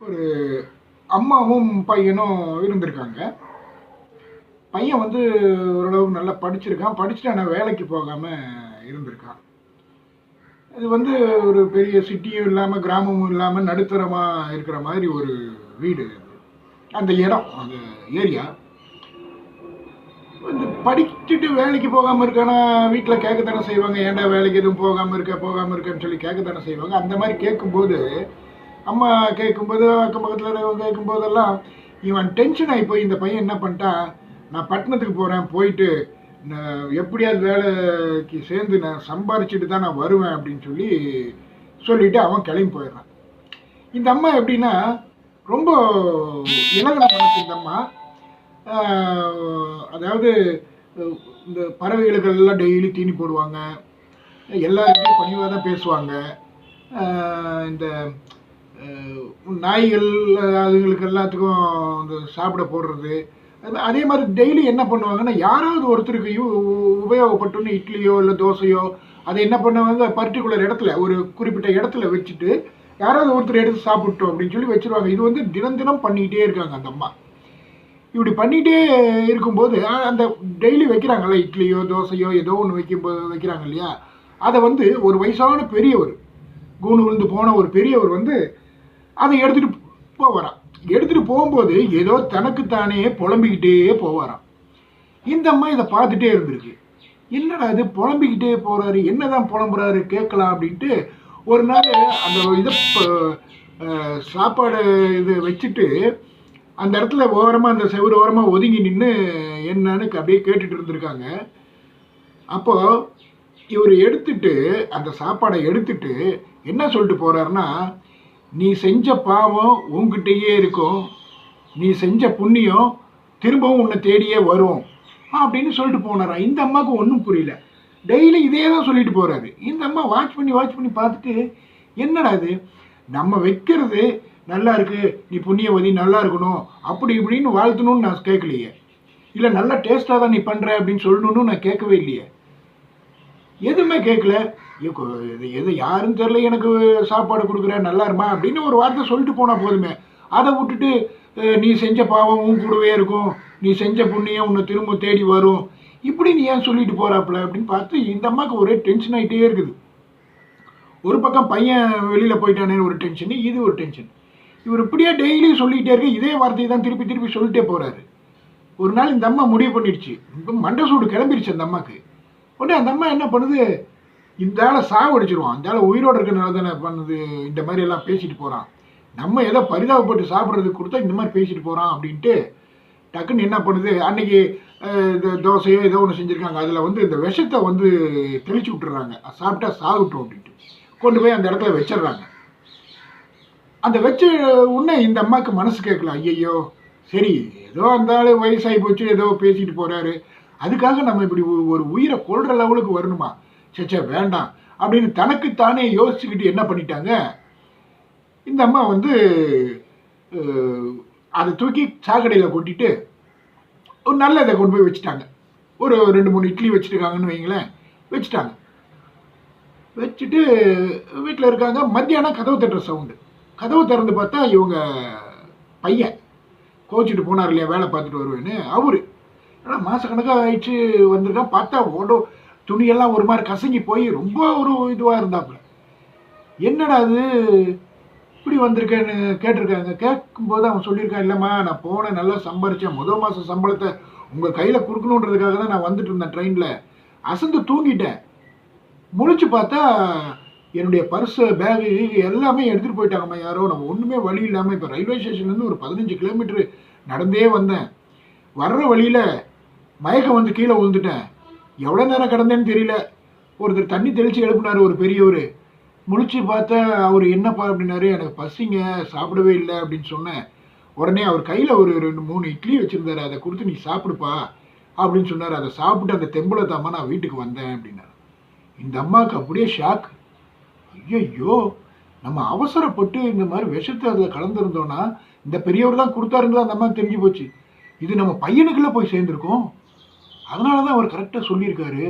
ஒரு அம்மாவும் பையனும் இருந்திருக்காங்க. பையன் வந்து ஓரளவு நல்லா படிச்சிருக்கான். படிச்சுட்டு ஆனால் வேலைக்கு போகாமல் இருந்திருக்கான். இது வந்து ஒரு பெரிய சிட்டியும் இல்லாமல் கிராமமும் இல்லாமல் நடுத்தரமாக இருக்கிற மாதிரி ஒரு வீடு அந்த இடம் அந்த ஏரியா. வந்து படிச்சுட்டு வேலைக்கு போகாமல் இருக்கானா வீட்டில் கேட்கத்தானே செய்வாங்க. ஏன்டா வேலைக்கு எதுவும் போகாமல் இருக்க போகாமல் இருக்கன்னு சொல்லி கேட்கத்தானே செய்வாங்க. அந்த மாதிரி கேட்கும்போது அம்மா கேட்கும்போது அக்கம் பக்கத்தில் இருக்கிறவங்க கேட்கும்போதெல்லாம் இவன் டென்ஷன் ஆகி போய் இந்த பையன் என்ன பண்ணிட்டான்? நான் பட்டணத்துக்கு போகிறேன் போயிட்டு நான் எப்படியாவது வேலைக்கு சேர்ந்து நான் சம்பாரிச்சுட்டு தான் நான் வருவேன் அப்படின்னு சொல்லி சொல்லிவிட்டு அவன் கிளம்பி போயிடுறான். இந்த அம்மா எப்படின்னா ரொம்ப இலகன மனசு இந்த அம்மா. அதாவது இந்த பறவைகளுக்கெல்லாம் டெய்லி தீனி போடுவாங்க. எல்லாருமே பணிவாக தான் பேசுவாங்க. இந்த நாய்கள் அதுங்களுக்கு எல்லாத்துக்கும் இந்த சாப்பிட போடுறது. அதே மாதிரி டெய்லி என்ன பண்ணுவாங்கன்னா யாராவது ஒருத்தருக்கு யூ- உபயோகப்பட்டுன்னு இட்லியோ இல்லை தோசையோ அதை என்ன பண்ணுவாங்க பர்டிகுலர் இடத்துல ஒரு குறிப்பிட்ட இடத்துல வச்சுட்டு யாராவது ஒருத்தர் எடுத்து சாப்பிட்டோம் அப்படின்னு சொல்லி வச்சிருவாங்க. இது வந்து தினம் தினம் பண்ணிக்கிட்டே இருக்காங்க அந்த அம்மா. இப்படி பண்ணிகிட்டே இருக்கும்போது அந்த டெய்லி வைக்கிறாங்கல்ல இட்லியோ தோசையோ ஏதோ ஒன்று வைக்கும்போது வைக்கிறாங்க இல்லையா? அதை வந்து ஒரு வயசான பெரியவர் கூணு விழுந்து போன ஒரு பெரியவர் வந்து அதை எடுத்துகிட்டு போவாராம். எடுத்துகிட்டு போகும்போது ஏதோ தனக்குத்தானே புலம்பிக்கிட்டே போவாராம். இந்த அம்மா இதை பார்த்துட்டே இருந்திருக்கு. என்னடா இது புலம்பிக்கிட்டே போகிறாரு என்னதான் புலம்புறாரு கேட்கலாம் அப்படின்ட்டு ஒரு நாள் அந்த இதை சாப்பாடு இது வச்சுட்டு அந்த இடத்துல ஓரமாக அந்த செவ்வறு ஓரமாக ஒதுங்கி நின்று என்னன்னு அப்படியே கேட்டுட்டு இருந்திருக்காங்க. அப்போது இவர் எடுத்துட்டு அந்த சாப்பாடை எடுத்துட்டு என்ன சொல்லிட்டு போகிறாருன்னா நீ செஞ்ச பாவம் உங்ககிட்டயே இருக்கும். நீ செஞ்ச புண்ணியம் திரும்பவும் உன்னை தேடியே வரும். அப்படின்னு சொல்லிட்டு போனாராம் இந்த அம்மாவுக்கு ஒன்றும் புரியல. டெய்லி இதே தான் சொல்லிட்டு போகிறாரு இந்த அம்மா வாட்ச் பண்ணி வாட்ச் பண்ணி பார்த்துட்டு என்னடா இது? நம்ம வைக்கிறது நல்லா இருக்கு. நீ புண்ணியவதி நல்லா இருக்கணும். அப்படி இப்படின்னு வாழ்த்தணும்னு நான் கேட்கலையே. இல்லை நல்லா டேஸ்ட்டாக தான் நீ பண்ணுற அப்படின்னு சொல்லணும்னு நான் கேட்கவே இல்லையே. எதுவுமே கேட்கல இது எது யாருன்னு தெரியல எனக்கு சாப்பாடு கொடுக்குற நல்லா இருமா அப்படின்னு ஒரு வார்த்தை சொல்லிட்டு போனால் போதுமே. அதை விட்டுட்டு நீ செஞ்ச பாவம் உன் கூடவே இருக்கும். நீ செஞ்ச புண்ணியம் உன்னை திரும்ப தேடி வரும். இப்படி நீ ஏன் சொல்லிட்டு போகிறாப்புல அப்படின்னு பார்த்து இந்த அம்மாவுக்கு ஒரே டென்ஷன் ஆகிட்டே இருக்குது. ஒரு பக்கம் பையன் வெளியில் போயிட்டானே ஒரு டென்ஷன் இது ஒரு டென்ஷன் இவர் இப்படியே டெய்லியும் சொல்லிகிட்டே இருக்கு இதே வார்த்தையை தான் திருப்பி திருப்பி சொல்லிட்டே போகிறாரு ஒரு நாள் இந்த அம்மா முடிவு பண்ணிடுச்சு. இப்போ மண்டை சூடு கிளம்பிடுச்சு அந்த அம்மாவுக்கு உடனே அந்த அம்மா என்ன பண்ணுது? இந்த ஆளை சாவடிச்சிருவான் அந்த ஆளை உயிரோடு இருக்கிறனால தானே பண்ணுது. இந்த மாதிரி எல்லாம் பேசிட்டு போகிறான் நம்ம ஏதோ பரிதாபப்பட்டு சாப்பிட்றதுக்கு கொடுத்தா இந்த மாதிரி பேசிட்டு போகிறான் அப்படின்ட்டு டக்குன்னு என்ன பண்ணுது? அன்னைக்கு இந்த தோசையோ ஏதோ ஒன்று செஞ்சுருக்காங்க. அதில் வந்து இந்த விஷத்தை வந்து தெளிச்சு விட்டுறாங்க. சாப்பிட்டா சாகட்டும் அப்படின்ட்டு. கொண்டு போய் அந்த இடத்துல வச்சிடுறாங்க. அந்த வச்ச உடனே இந்த அம்மாவுக்கு மனசு கேட்கல. ஐயையோ சரி ஏதோ அந்த ஆள் வயசாகி போச்சு. ஏதோ பேசிட்டு போகிறாரு அதுக்காக நம்ம இப்படி ஒரு உயிரை கொள்ற லெவலுக்கு வரணுமா? சேச்சே வேண்டாம். அப்படின்னு தனக்குத்தானே யோசிச்சுக்கிட்டு என்ன பண்ணிட்டாங்க? இந்த அம்மா வந்து அதை தூக்கி சாக்கடையில் கொட்டிட்டு ஒரு நல்ல இதை கொண்டு போய் வச்சுட்டாங்க. ஒரு ரெண்டு மூணு இட்லி வச்சுருக்காங்கன்னு வைங்களேன். வச்சுட்டாங்க. வச்சுட்டு வீட்டில் இருக்காங்க. மத்தியானம் கதவு தட்டுற சவுண்டு. கதவு திறந்து பார்த்தா இவங்க பையன் கோச்சிட்டு போனார் இல்லையா வேலை பார்த்துட்டு வருவேன்னு. அவரு ஆனால் மாதக்கணக்காக ஆயிடுச்சு வந்திருக்கேன் பார்த்தா ஓடோ துணியெல்லாம் ஒரு மாதிரி கசங்கி போய் ரொம்ப ஒரு இதுவாக இருந்தாப்புல. என்னடா அது? இப்படி வந்திருக்கேன்னு கேட்டிருக்காங்க. கேட்கும்போது அவன் சொல்லியிருக்கான் இல்லைம்மா நான் போனேன் நல்லா சம்பாரித்தேன் முதல் மாதம் சம்பளத்தை உங்கள் கையில் கொடுக்கணுன்றதுக்காக தான் நான் வந்துட்டு இருந்தேன் ட்ரெயினில். அசந்து தூங்கிட்டேன். முழிச்சு பார்த்தா என்னுடைய பர்ஸு பேகு எல்லாமே எடுத்துகிட்டு போயிட்டாங்கம்மா யாரோ நம்ம ஒன்றுமே வழி இல்லாமல் இப்போ ரயில்வே ஸ்டேஷன்லேருந்து ஒரு பதினஞ்சு கிலோமீட்டரு நடந்தே வந்தேன். வர்ற வழியில் மயக்கம் வந்து கீழே விழுந்துட்டேன். எவ்வளோ நேரம் கிடந்தேன்னு தெரியல. ஒருத்தர் தண்ணி தெளித்து எழுப்பினார் ஒரு பெரியவர். முழிச்சு பார்த்தா அவர் என்னப்பா அப்படின்னாரு எனக்கு பசிங்க சாப்பிடவே இல்லை அப்படின்னு சொன்னேன். உடனே அவர் கையில் ஒரு ரெண்டு மூணு இட்லி வச்சுருந்தாரு. அதை கொடுத்து நீ சாப்பிடுப்பா அப்படின்னு சொன்னார். அதை சாப்பிட்டு அந்த தெம்பளை தாம்மா நான் வீட்டுக்கு வந்தேன் அப்படின்னாரு. இந்த அம்மாவுக்கு அப்படியே ஷாக் ஐயோ நம்ம அவசரப்பட்டு இந்த மாதிரி விஷத்தை அதில் கலந்துருந்தோன்னா இந்த பெரியவர் தான் கொடுத்தாருன்னு அந்த அம்மா தெரிஞ்சு போச்சு. இது நம்ம பையனுக்குள்ளே போய் சேர்ந்துருக்கோம். அதனால தான் அவர் கரெக்டாக சொல்லியிருக்காரு.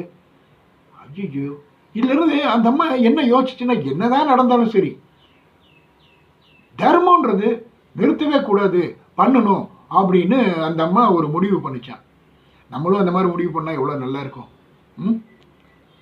ஐயோ இதுலேருந்து அந்த அம்மா என்ன யோசிச்சுன்னா என்னதான் நடந்தாலும் சரி தர்மம்ன்றது நிறுத்தவே கூடாது பண்ணணும் அப்படின்னு அந்த அம்மா ஒரு முடிவு பண்ணிச்சான். நம்மளும் அந்த மாதிரி முடிவு பண்ணால் எவ்வளோ நல்லா இருக்கும். ம்?